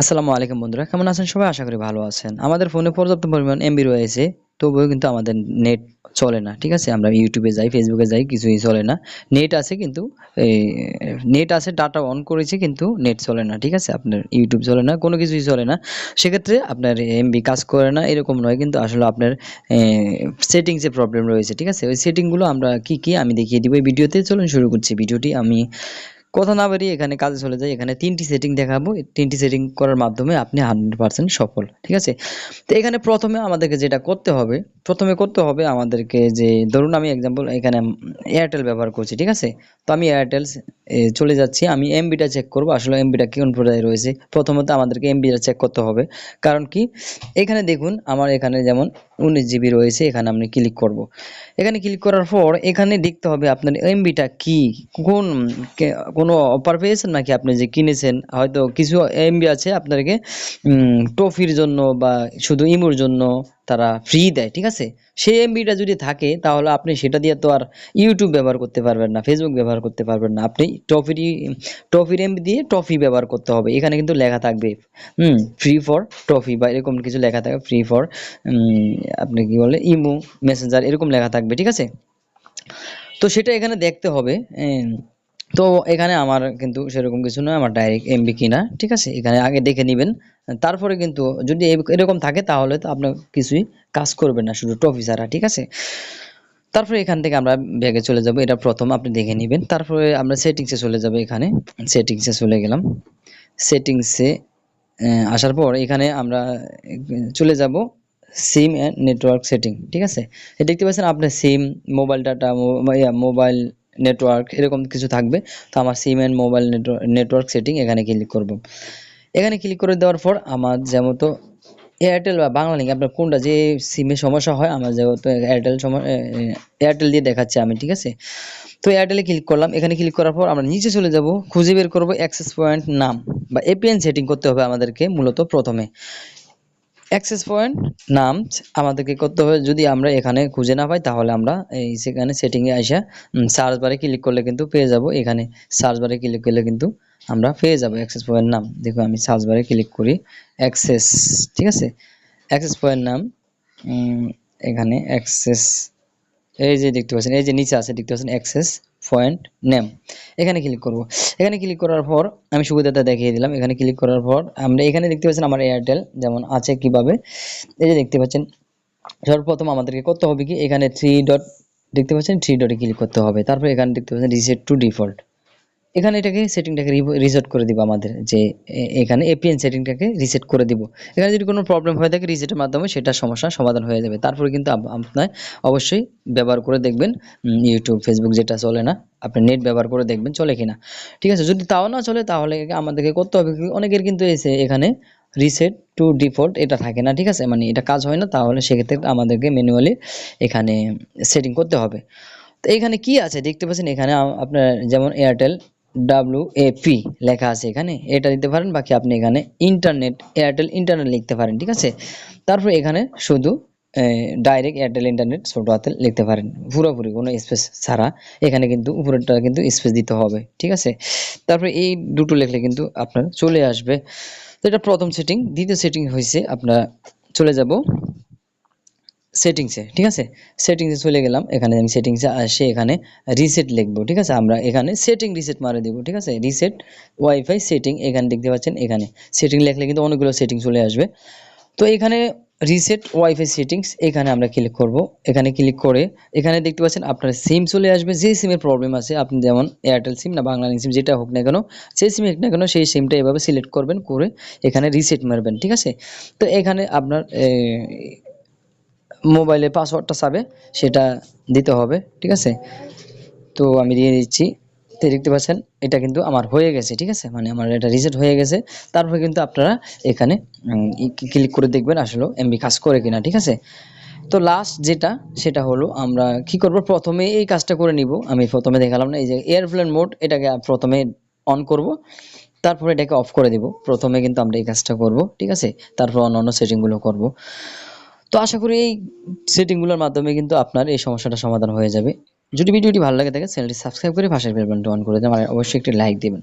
আসসালামু আলাইকুম বন্ধুরা, কেমন আছেন সবাই? আশা করি ভালো আছেন। আমাদের ফোনে পর্যাপ্ত পরিমাণ এমবি রয়েছে, তবুও কিন্তু আমাদের নেট চলে না, ঠিক আছে? আমরা ইউটিউবে যাই ফেসবুকে যাই, কিছুই চলে না। নেট আছে কিন্তু নেট আছে ডাটা অন করেছে কিন্তু নেট চলে না, ঠিক আছে? আপনার ইউটিউব চলে না, কোনো কিছুই চলে না। সেক্ষেত্রে আপনার এমবি কাজ করে না, এরকম নয় কিন্তু আসলে আপনার সেটিংসে প্রবলেম রয়েছে, ঠিক আছে? ওই সেটিংগুলো আমরা কি কি আমি দেখিয়ে দিব এই ভিডিওতে। চলুন শুরু করছি ভিডিওটি। আমি কথা না বাড়িয়ে এখানে কাজে চলে যাই। এখানে তিনটি সেটিং দেখাবো। তিনটি সেটিং করার মাধ্যমে আপনি হান্ড্রেড পার্সেন্ট সফল, ঠিক আছে? তো এখানে প্রথমে আমাদেরকে যেটা করতে হবে, প্রথমে করতে হবে আমাদেরকে যে, ধরুন আমি এক্সাম্পল এখানে এয়ারটেল ব্যবহার করছি, ঠিক আছে? তো আমি এয়ারটেল চলে যাচ্ছি। আমি এমবিটা চেক করব। আসলে এমবিটা কোন পর্যায়ে রয়েছে? প্রথমত আমাদেরকে এমবিটা চেক করতে হবে। কারণ কি? এখানে দেখুন, আমার এখানে যেমন উনিশ জিবি রয়েছে, এখানে আমি ক্লিক করব। এখানে ক্লিক করার পর এখানে দেখতে হবে আপনার এমবিটা কি? কোন কোনো অফার পেয়েছেন? নাকি আপনি যে কিনেছেন? হয়তো কিছু এমবি আছে আপনাকে টফির জন্য বা শুধু ইমোর জন্য তারা ফ্রি দেয়, ঠিক আছে? সেই এমবিটা যদি থাকে, তাহলে আপনি সেটা দিয়ে তো আর ইউটিউব ব্যবহার করতে পারবেন না ফেসবুক ব্যবহার করতে পারবেন না। আপনি টফির টফির এমবি দিয়ে টফি ব্যবহার করতে হবে। এখানে কিন্তু লেখা থাকবে, হুম ফ্রি ফর টফি বা এরকম কিছু লেখা থাকবে ফ্রি ফর আপনি কি বলে, ইমো মেসেঞ্জার এরকম লেখা থাকবে, ঠিক আছে? তো সেটা এখানে দেখতে হবে তো এখানে আমার কিন্তু সেরকম কিছু নয়, আমার ডাইরেক্ট এমবি কিনা, ঠিক আছে? এখানে আগে দেখে নেবেন। তারপরে কিন্তু যদি এরকম থাকে তাহলে তো আপনার কিছুই কাজ করবে না, শুধু টফি ছাড়া, ঠিক আছে? তারপরে এখান থেকে আমরা ব্যাগে চলে যাব, এটা প্রথম আপনি দেখে নেবেন। তারপরে আমরা সেটিংসে চলে যাব এখানে। সেটিংসে চলে গেলাম। সেটিংসে আসার পর এখানে আমরা চলে যাব সিম অ্যান্ড নেটওয়ার্ক সেটিং ঠিক আছে? দেখতে পাচ্ছেন আপনার SIM mobile data mobile network এরকম কিছু থাকবে, তো আমার SIM and mobile network setting এখানে ক্লিক করব। এখানে ক্লিক করে দেওয়ার পর আমার যেমন তো এয়ারটেল বা বাংলা লিঙ্ক আপনার কোনটা যে সিমে সমস্যা হয়, আমার যেহেতু এয়ারটেল এয়ারটেল দিয়ে দেখাচ্ছে আমি, ঠিক আছে? তো এয়ারটেলে ক্লিক করলাম, এখানে ক্লিক করার পর আমরা নিচে চলে যাব, খুঁজে বের করব অ্যাক্সেস পয়েন্ট নাম বা এপিএন সেটিং করতে হবে আমাদেরকে মূলত প্রথমে। অ্যাক্সেস পয়েন্ট নাম আমাদেরকে করতে হবে। যদি আমরা এখানে খুঁজে না পাই, তাহলে আমরা এই সেখানে সেটিংয়ে আসা সার্চ বারে ক্লিক করলে কিন্তু পেয়ে যাব। এখানে সার্চ বারে ক্লিক করলে কিন্তু আমরা পেয়ে যাব অ্যাক্সেস পয়েন্ট নাম। দেখো, আমি সার্চ বারে ক্লিক করি, অ্যাক্সেস, ঠিক আছে? অ্যাক্সেস পয়েন্ট নাম এখানে অ্যাক্সেস, এই যে দেখতে পাচ্ছেন, এই যে নিচে আছে, দেখতে পাচ্ছেন, অ্যাক্সেস পয়েন্ট নেম এখানে ক্লিক করব। এখানে ক্লিক করার পর আমি সুবিধাটা দেখিয়ে দিলাম। এখানে ক্লিক করার পর আমরা এখানে দেখতে পাচ্ছেন আমার এয়ারটেল যেমন আছে কীভাবে। এই যে দেখতে পাচ্ছেন, সর্বপ্রথম আমাদেরকে করতে হবে কি? এখানে থ্রি ডট দেখতে পাচ্ছেন থ্রি ডটে ক্লিক করতে হবে। তারপর এখানে দেখতে পাচ্ছেন রিসেট টু ডিফল্ট এখানে এটাকে সেটিংটাকে রিসেট করে দিব আমাদের, যে এখানে এপিএন সেটিংটাকে রিসেট করে দিব। এখানে যদি কোনো প্রবলেম হয়ে থাকে রিসেটের মাধ্যমে সেটা সমস্যা সমাধান হয়ে যাবে। তারপরে কিন্তু আপনার অবশ্যই ব্যবহার করে দেখবেন ইউটিউব ফেসবুক যেটা চলে না, আপনি নেট ব্যবহার করে দেখবেন চলে কিনা। ঠিক আছে, যদি তাও না চলে তাহলে আমাদেরকে করতে হবে অনেকের কিন্তু এসে এখানে রিসেট টু ডিফল্ট এটা থাকে না, ঠিক আছে? মানে এটা কাজ হয় না, তাহলে সেক্ষেত্রে আমাদেরকে ম্যানুয়ালি এখানে সেটিং করতে হবে। তো এখানে কি আছে? দেখতে পাচ্ছেন এখানে আপনার যেমন এয়ারটেল ডাব্লিউ পি লেখা আছে এখানে। এটা দিতে পারেন, বাকি আপনি এখানে ইন্টারনেট এয়ারটেল ইন্টারনেট লিখতে পারেন, ঠিক আছে? তারপর এখানে শুধু ডাইরেক্ট এয়ারটেল ইন্টারনেট ছোট হাতে লিখতে পারেন। পুরোপুরি কোনো স্পেস ছাড়া। এখানে কিন্তু উপরেটা কিন্তু স্পেস দিতে হবে, ঠিক আছে? তারপরে এই দুটো লিখলে কিন্তু আপনার চলে আসবে। তো এটা প্রথম সেটিং দ্বিতীয় সেটিং হয়েছে আপনার চলে যাব। সেটিংসে ঠিক আছে? সেটিংসে চলে গেলাম, এখানে আমি সেটিংসে আসে, এখানে রিসেট লিখব, ঠিক আছে? আমরা এখানে সেটিং রিসেট মারে দেবো, ঠিক আছে? রিসেট ওয়াইফাই সেটিং এখানে দেখতে পাচ্ছেন, এখানে। সেটিং লিখলে কিন্তু অনেকগুলো সেটিং চলে আসবে। তো এখানে রিসেট ওয়াইফাই সেটিংস এখানে আমরা ক্লিক করব। এখানে ক্লিক করে, এখানে দেখতে পাচ্ছেন, আপনার সিম চলে আসবে, যে সিমের প্রবলেম আছে, আপনি যেমন এয়ারটেল সিম না বাংলা সিম যেটা হোক না কেন সেই সিম হোক না কেন, সেই সিমটা এভাবে সিলেক্ট করবেন, করে এখানে রিসেট মারবেন, ঠিক আছে? তো এখানে আপনার মোবাইলে পাসওয়ার্ডটা চাবে, সেটা দিতে হবে, ঠিক আছে? তো আমি দিয়ে দিচ্ছি, তো দেখতে পাচ্ছেন, এটা কিন্তু আমার হয়ে গেছে, ঠিক আছে? মানে আমার এটা রিসেট হয়ে গেছে। তারপরে কিন্তু আপনারা এখানে ক্লিক করে দেখবেন আসলে এমবি কাজ করে কিনা, ঠিক আছে? তো লাস্ট যেটা, সেটা হলো আমরা কি করব? প্রথমে এই কাজটা করে নিব। আমি প্রথমে দেখালাম না, এই যে এয়ারপ্লেন মোড এটাকে প্রথমে অন করব। তারপরে এটাকে অফ করে দিব। প্রথমে কিন্তু আমরা এই কাজটা করব, ঠিক আছে? তারপর অন্য অন্য সেটিংগুলো করব। তো আশা করি এই সেটিংগুলোর মাধ্যমে কিন্তু আপনার এই সমস্যাটা সমাধান হয়ে যাবে। যদি ভিডিওটি ভালো লাগে থাকে চ্যানেলটি সাবস্ক্রাইব করে পাশের বেল অন করে দেবেন। আর অবশ্যই একটি লাইক দিবেন।